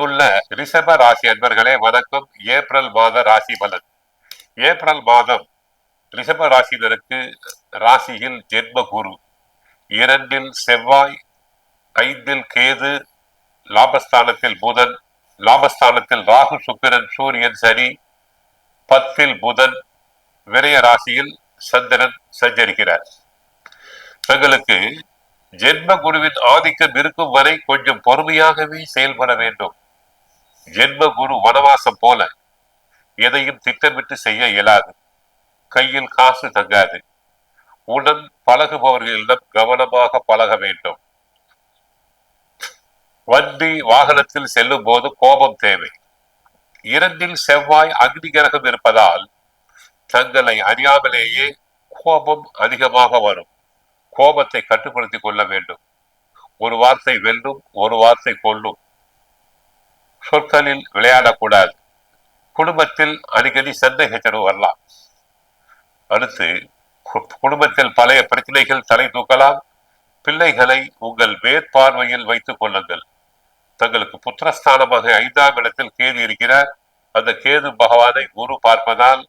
அன்புள்ள ரிஷப ராசி அன்பர்களே வணக்கம். ஏப்ரல் மாத ராசி பலன். ஏப்ரல் மாதம் ரிஷப ராசியினருக்கு ராசியில் ஜென்ம குரு. இரண்டில் செவ்வாய் ஐந்தில் கேது லாபஸ்தானத்தில் புதன் லாபஸ்தானத்தில் ராகு சுக்கிரன் சூரியன் சனி பத்தில் புதன் விரய ராசியில் சந்திரன் சஞ்சரிக்கிறார். தங்களுக்கு ஜென்ம குருவின் ஆதிக்கம் இருக்கும் வரை கொஞ்சம் பொறுமையாகவே செயல்பட வேண்டும். ஜென்ம குரு வனவாசம் போல எதையும் திட்டமிட்டு செய்ய இயலாது. கையில் காசு தங்காது. உடன் பழகுபவர்களிடம் கவனமாக பழக வேண்டும். வண்டி வாகனத்தில் செல்லும் போது கோபம் தேவை. இரண்டில் செவ்வாய் அக்னி கிரகம் இருப்பதால் தங்களை அறியாமலேயே கோபம் அதிகமாக வரும். கோபத்தை கட்டுப்படுத்திக் கொள்ள வேண்டும். ஒரு வார்த்தை வெல்லும் ஒரு வார்த்தை கொல்லும். சொற்களில் விளையாடக்கூடாது. குடும்பத்தில் அடிக்கடி சண்டை சச்சரவு வரலாம். அடுத்து கு- குடும்பத்தில் பழைய பிரச்சனைகள் தலை தூக்கலாம். பிள்ளைகளை உங்கள் மேற்பார்வையில் வைத்துக் கொள்ளுங்கள். தங்களுக்கு புத்திரஸ்தானமாக ஐந்தாம் இடத்தில் கேது இருக்கிறார். அந்த கேது பகவானை குரு பார்ப்பதால்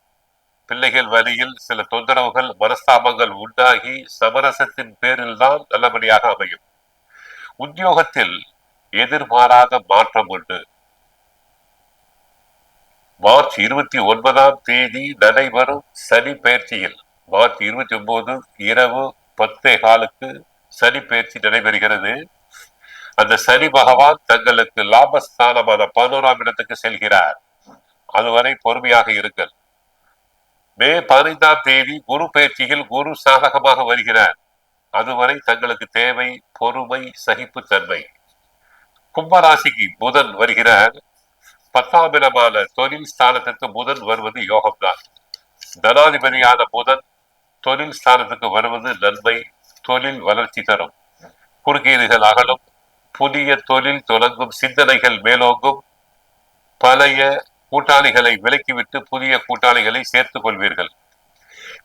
பிள்ளைகள் வழியில் சில தொந்தரவுகள் மனஸ்தாபங்கள் உண்டாகி சமரசத்தின் பேரில் தான் நல்லபடியாக அமையும். உத்தியோகத்தில் எதிர்பாராத மாற்றம் உண்டு. மார்ச் இருபத்தி ஒன்பதாம் தேதி நடைபெறும் சனி பயிற்சியில். மார்ச் இருபத்தி ஒன்பது இரவு பத்தே காலுக்கு சனி பயிற்சி நடைபெறுகிறது. அந்த சனி பகவான் தங்களுக்கு லாபஸ்தானமான பதினோராம் இடத்துக்கு செல்கிறார். அதுவரை பொறுமையாக இருங்கள். மே பதினைந்தாம் தேதி குரு பயிற்சியில் குரு சாதகமாக வருகிறார். அதுவரை தங்களுக்கு தேவை பொறுமை சகிப்புத்தன்மை. கும்பராசிக்கு புதன் வருகிறார். பத்தாபிரமான தொழில் ஸ்தானத்திற்கு புதன் வருவது யோகம்தான். தனாதிபதியான புதன் தொழில் ஸ்தானத்துக்கு வருவது நன்மை தொழில் வளர்ச்சி தரும். குறுக்கீடுகள் அகலும். புதிய தொழில் தொடங்கும் சிந்தனைகள் மேலோங்கும். பழைய கூட்டாளிகளை விலக்கிவிட்டு புதிய கூட்டாளிகளை சேர்த்துக் கொள்வீர்கள்.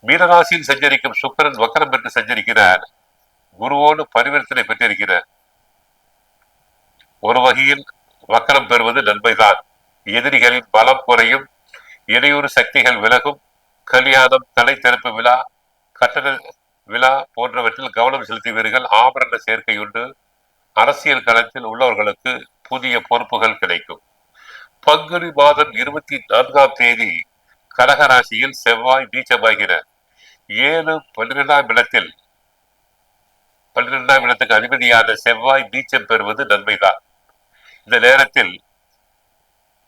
மீனராசியில் சஞ்சரிக்கும் சுக்கரன் வக்கரம் பெற்று சஞ்சரிக்கிறார். குருவோடு பரிவர்த்தனை பெற்றிருக்கிறார். ஒரு வகையில் வக்கரம் பெறுவது நன்மைதான். எதிரிகளின் பலம் குறையும். இடையூறு சக்திகள் விலகும். கல்யாணம் தலை திறப்பு விழா கட்டண விழா போன்றவற்றில் கவனம் செலுத்துவீர்கள். ஆபரண சேர்க்கையுண்டு அரசியல் களத்தில் உள்ளவர்களுக்கு புதிய பொறுப்புகள் கிடைக்கும். பங்குனி மாதம் இருபத்தி நான்காம் தேதி கடகராசியில் செவ்வாய் நீச்சமாகிற ஏழு பன்னிரெண்டாம் இடத்தில் பன்னிரெண்டாம் இடத்துக்கு அதிபதியான செவ்வாய் நீச்சம் பெறுவது நன்மைதான். இந்த நேரத்தில்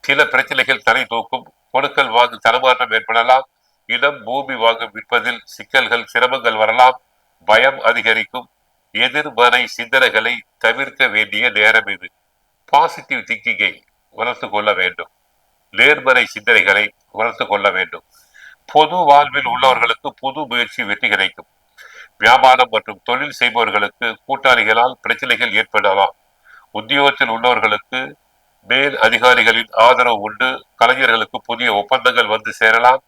சில பிரச்சனைகள் தலை தூக்கும். கொடுக்கல் வாங்கும் தரமாற்றம் ஏற்படலாம். இடம் பூமி வாங்கும் விற்பதில் சிக்கல்கள் சிரமங்கள் வரலாம். பயம் அதிகரிக்கும். எதிர்மறை சிந்தனைகளை தவிர்க்க வேண்டிய நேரம் இது. பாசிட்டிவ் திங்கிங்கை வளர்த்து கொள்ள வேண்டும். நேர்மறை சிந்தனைகளை வளர்த்து கொள்ள வேண்டும். பொது வாழ்வில் உள்ளவர்களுக்கு புது முயற்சி வெற்றி கிடைக்கும். வியாபாரம் மற்றும் தொழில் செய்பவர்களுக்கு கூட்டாளிகளால் பிரச்சனைகள் ஏற்படலாம். உத்தியோகத்தில் உள்ளவர்களுக்கு மேல் அதிகாரிகளின் ஆதரவு உண்டு. கலைஞர்களுக்கு புதிய ஒப்பந்தங்கள் வந்து சேரலாம்.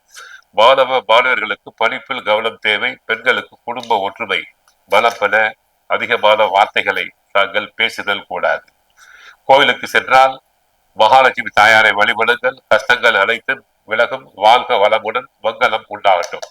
மாணவ மாணவர்களுக்கு படிப்பில் கவனம் தேவை. பெண்களுக்கு குடும்ப ஒற்றுமை பலப்பட அதிகமான வார்த்தைகளை தாங்கள் பேசுதல் கூடாது. கோவிலுக்கு சென்றால் மகாலட்சுமி தாயாரை வழிபடுங்கள். கஷ்டங்கள் அனைத்தும் விலகும். வாழ்க வளமுடன். மங்களம் உண்டாகட்டும்.